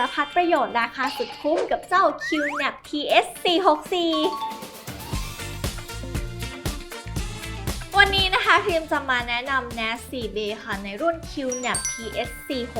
ารพัดประโยชน์ราคาสุดคุ้มกับเจ้า QNAP TS 464วันนี้นะ คะพิมจะมาแนะนำ NAS 4B ค่ะ ในรุ่น QNAP TS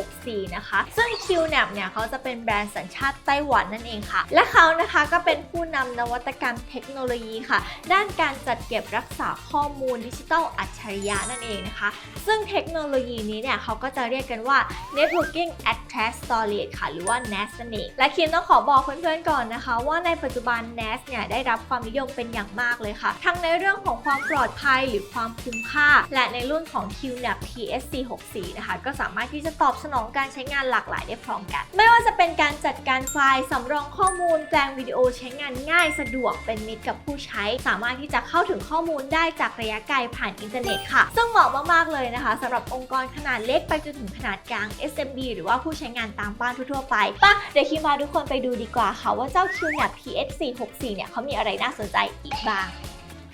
464 นะคะ ซึ่ง QNAP เนี่ยเขาจะเป็นแบรนด์สัญชาติไต้หวันนั่นเองค่ะ และเขานะคะก็เป็นผู้นำนวัตกรรมเทคโนโลยีค่ะ ด้านการจัดเก็บรักษาข้อมูลดิจิทัลอัจฉริยะนั่นเองนะคะ ซึ่งเทคโนโลยีนี้เนี่ยเขาก็จะเรียกกันว่า Networking Address Storage ค่ะ หรือว่า NAS นั่นเองและคิมต้องขอบอกเพื่อนๆก่อนนะคะ ว่าในปัจจุบัน NAS เนี่ยได้รับความนิยมเป็นอย่างมากเลยค่ะ ทั้งในเรื่องของความปลอดภัยหรือความคุ้มค่า และในรุ่นของ QNAP TSC64 นะคะ ก็สามารถที่จะตอบสนองการใช้งานหลากหลายได้พร้อมกัน ไม่ว่าจะเป็นการจัดการไฟล์สำรองข้อมูลแปลงวิดีโอใช้งานง่ายสะดวกเป็นมิตรกับผู้ใช้ สามารถที่จะเข้าถึงข้อมูลได้จากระยะไกลผ่านอินเทอร์เน็ตค่ะ ซึ่งเหมาะมากๆเลยนะคะสำหรับองค์กรขนาดเล็กไปจนถึงขนาดกลาง SMB หรือว่าผู้ใช้งานตามบ้านทั่วๆไปปะเดี๋ยวคิมพาทุกคนไปดูดีกว่าค่ะว่าเจ้า QNAP TS464 เนี่ยเขามีอะไรน่าสนใจอีกบ้าง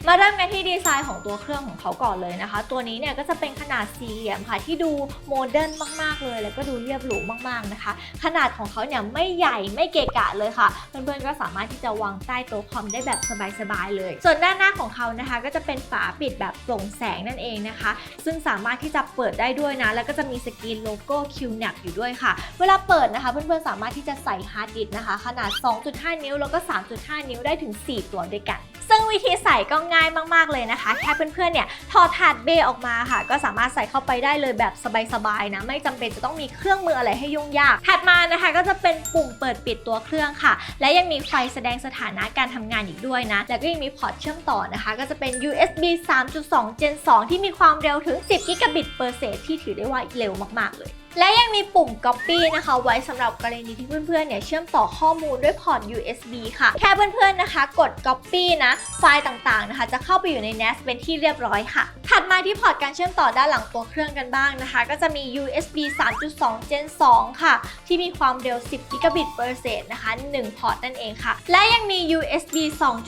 มาเริ่มกันที่ดีไซน์ของตัวเครื่องของเขาก่อนเลยนะคะ ตัวนี้เนี่ยก็จะเป็นขนาดสี่เหลี่ยมค่ะที่ดูโมเดิร์นมากๆเลย แล้วก็ดูเรียบหรูมากๆนะคะ ขนาดของเขาเนี่ยไม่ใหญ่ไม่เกะกะเลยค่ะ เพื่อนๆก็สามารถที่จะวางใต้โต๊ะคอมได้แบบสบายๆเลย ส่วนด้านหน้าของเขานะคะ ก็จะเป็นฝาปิดแบบโปร่งแสงนั่นเองนะคะ ซึ่งสามารถที่จะเปิดได้ด้วยนะ แล้วก็จะมีสกรีนโลโก้ QNAP อยู่ด้วยค่ะ เวลาเปิดนะคะเพื่อนๆสามารถที่จะใส่ฮาร์ดดิสก์นะคะ ขนาด 2.5 นิ้วแล้วก็ 3.5 นิ้วได้ถึง 4 ตัวด้วยกัน ซึ่งวิธีใส่ก็ง่ายมากๆเลยนะคะ แค่เพื่อนๆเนี่ยถอดถาดเบออกมาค่ะ ก็สามารถใส่เข้าไปได้เลยแบบสบายๆนะ ไม่จำเป็นจะต้องมีเครื่องมืออะไรให้ยุ่งยาก ถัดมานะคะก็จะเป็นปุ่มเปิดปิดตัวเครื่องค่ะ และยังมีไฟแสดงสถานะการทำงานอีกด้วยนะ แล้วก็ยังมีพอร์ตเชื่อมต่อนะคะ ก็จะเป็น USB 3.2 Gen 2 ที่มีความเร็วถึง 10 กิกะบิตเปอร์เซกที่ถือได้ว่าเร็วมากๆเลย และยังมีปุ่ม Copy นะคะ ไว้สำหรับกรณีที่เพื่อนๆ เนี่ยเชื่อมต่อข้อมูลด้วยพอร์ต USB ค่ะ แค่เพื่อนๆ นะคะ กด Copy นะ ไฟล์ต่างๆ นะคะ จะเข้าไปอยู่ใน NAS เป็นที่เรียบร้อยค่ะถัด มาที่พอร์ตการเชื่อมต่อด้านหลังตัวเครื่องกันบ้างนะคะ ก็จะมี USB 3.2 Gen 2 ค่ะ ที่มีความเร็ว 10 Gigabit per s นะคะ 1 พอร์ตนั่นเองค่ะ และยังมี USB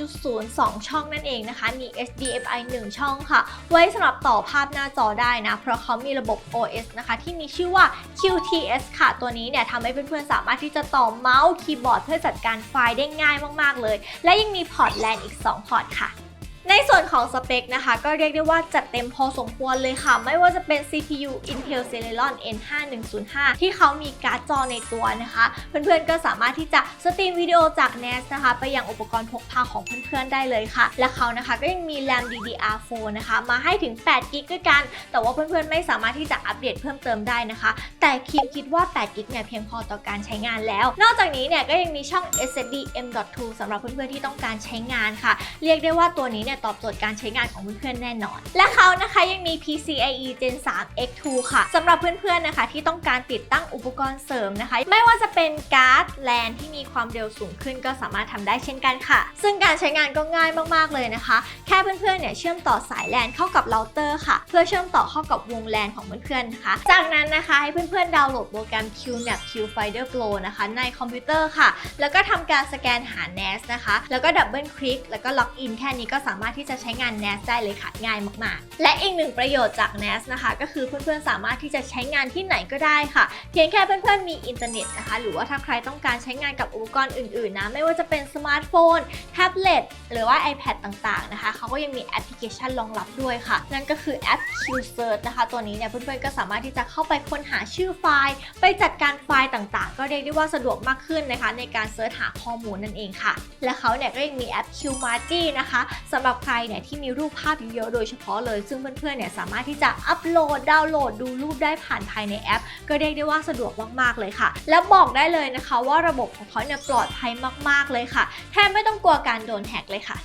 2.0 2 ช่องนั่นเองนะคะ มี HDMI 1 ช่องค่ะ ไว้สำหรับต่อภาพหน้าจอได้นะ เพราะเขามีระบบ OS นะคะ ที่มีชื่อว่า QTS ค่ะ ตัวนี้เนี่ยทำให้เพื่อนๆสามารถที่จะต่อเมาส์คีย์บอร์ดเพื่อจัดการไฟล์ได้ง่ายมากๆเลย และยังมีพอร์ต LAN อีก 2 พอร์ตค่ะ ในส่วนของสเปคนะคะ ก็เรียกได้ว่าจัดเต็มพอสมควรเลยค่ะ ไม่ว่าจะเป็น CPU Intel Celeron N5105 ที่เขามีการ์ดจอในตัวนะคะ เพื่อนๆก็สามารถที่จะสตรีมวิดีโอจาก NAS นะคะ ไปยังอุปกรณ์พกพาของเพื่อนๆได้เลยค่ะ และเขานะคะก็ยังมี RAM DDR4 นะคะ มาให้ถึง8กิกด้วยกัน แต่ว่าเพื่อนๆไม่สามารถที่จะอัปเดตเพิ่มเติมได้นะคะ แต่คิมคิดว่า8กิกเนี่ยเพียงพอต่อการใช้งานแล้ว นอกจากนี้เนี่ยก็ยังมีช่อง SSD M.2 สำหรับเพื่อนๆที่ต้องการใช้งานค่ะ เรียกได้ว่าตัวนี้เนี่ยตอบโจทย์การใช้งานของเพื่อนๆแน่นอน และเขานะคะยังมี PCIe Gen 3 X2 ค่ะสำหรับเพื่อนๆนะคะ ที่ต้องการติดตั้งอุปกรณ์เสริมนะคะ ไม่ว่าจะเป็นการ์ดแลนที่มีความเร็วสูงขึ้นก็สามารถทำได้เช่นกันค่ะ ซึ่งการใช้งานก็ง่ายมากๆเลยนะคะ แค่เพื่อนๆเนี่ยเชื่อมต่อสายแลนเข้ากับเราเตอร์ค่ะ เพื่อเชื่อมต่อเข้ากับวงแลนของเพื่อนๆนะคะ จากนั้นนะคะให้เพื่อนๆดาวน์โหลดโปรแกรม QNAP QFinder Pro นะคะ ในคอมพิวเตอร์ค่ะ แล้วก็ทำการสแกนหา NAS นะคะ แล้วก็ดับเบิลคลิกแล้วก็ล็อกอินแค่นี้ก็สามารถที่จะใช้งาน NAS ได้เลยค่ะง่ายมากๆ และอีกหนึ่งประโยชน์จาก NAS นะคะ ก็คือเพื่อนๆสามารถที่จะใช้งานที่ไหนก็ได้ค่ะ เพียงแค่เพื่อนๆมีอินเทอร์เน็ตนะคะ หรือว่าถ้าใครต้องการใช้งานกับอุปกรณ์อื่นๆนะไม่ว่าจะเป็นสมาร์ทโฟนแท็บเล็ตหรือว่า iPad ต่างๆนะคะเขาก็ยังมีแอปพลิเคชันรองรับด้วยค่ะ นั่นก็คือแอป QSearch นะคะ ตัวนี้เนี่ยเพื่อนๆก็สามารถที่จะเข้าไปค้นหาชื่อไฟล์ ไปจัดการไฟล์ต่างๆ ก็เรียกได้ว่าสะดวกมากขึ้นนะคะ ในการเสิร์ชหาข้อมูลนั่นเองค่ะ และเขาเนี่ยก็ยังมีแอป QMarty นะคะสำหรับใครเนี่ยที่มีรูปภาพเยอะๆโดยเฉพาะเลย ซึ่งเพื่อนๆเนี่ยสามารถที่จะอัปโหลดดาวน์โหลดดูรูปได้ผ่านภายในแอป ก็เรียกได้ว่าสะดวกมากๆเลยค่ะ แล้วบอกได้เลยนะคะว่าระบบของเขาเนี่ยปลอดภัยมากๆเลยค่ะ แทบไม่ต้องกลัวการโดนแฮกเลยค่ะ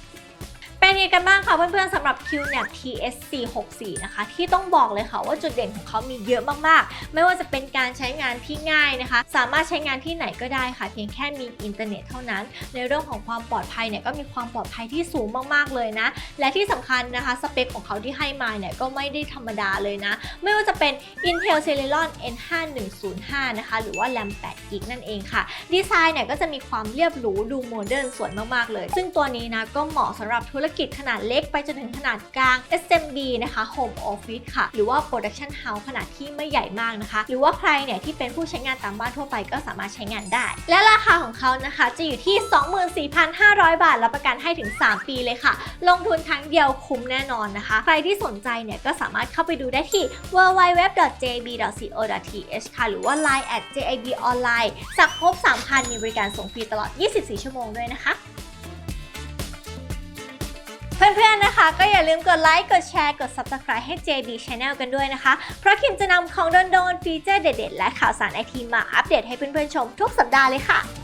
เป็นยังไงกันบ้างคะเพื่อนๆสำหรับ QNAP TS464 นะคะ ที่ต้องบอกเลยค่ะว่าจุดเด่นของเขามีเยอะมากๆ ไม่ว่าจะเป็นการใช้งานที่ง่ายนะคะ สามารถใช้งานที่ไหนก็ได้ค่ะ เพียงแค่มีอินเทอร์เน็ตเท่านั้น ในเรื่องของความปลอดภัยเนี่ยก็มีความปลอดภัยที่สูงมากๆเลยนะ และที่สำคัญนะคะสเปคของเขาที่ให้มาเนี่ยก็ไม่ได้ธรรมดาเลยนะ ไม่ว่าจะเป็น Intel Celeron N5105 นะคะหรือว่า RAM 8 g b นั่นเองค่ะ ดีไซน์เนี่ยก็จะมีความเรียบหรูดูโมเดิร์นสวยมากๆเลย ซึ่งตัวนี้นะก็เหมาะสำหรับธุรกิจขนาดเล็กไปจนถึงขนาดกลาง SMB นะคะ Home Office ค่ะ หรือว่า Production House ขนาดที่ไม่ใหญ่มากนะคะ หรือว่าใครเนี่ยที่เป็นผู้ใช้งานตามบ้านทั่วไปก็สามารถใช้งานได้ และราคาของเขานะคะจะอยู่ที่ 24,500 บาท รับประกันให้ถึง 3 ปีเลยค่ะ ลงทุนครั้งเดียวคุ้มแน่นอนนะคะ ใครที่สนใจเนี่ยก็สามารถเข้าไปดูได้ที่ www.jb.co.th ค่ะ หรือว่า line at jib online สั่งครบ3,000 มีบริการส่งฟรีตลอด 24 ชั่วโมงด้วยนะคะ เพื่อนๆนะคะ ก็อย่าลืมกดไลค์ กดแชร์ กด Subscribe ให้ JB Channel กันด้วยนะคะ เพราะคิมจะนำของโดนๆฟีเจอร์เด็ดๆ และข่าวสารไอทีมาอัปเดตให้เพื่อนๆชมทุกสัปดาห์เลยค่ะ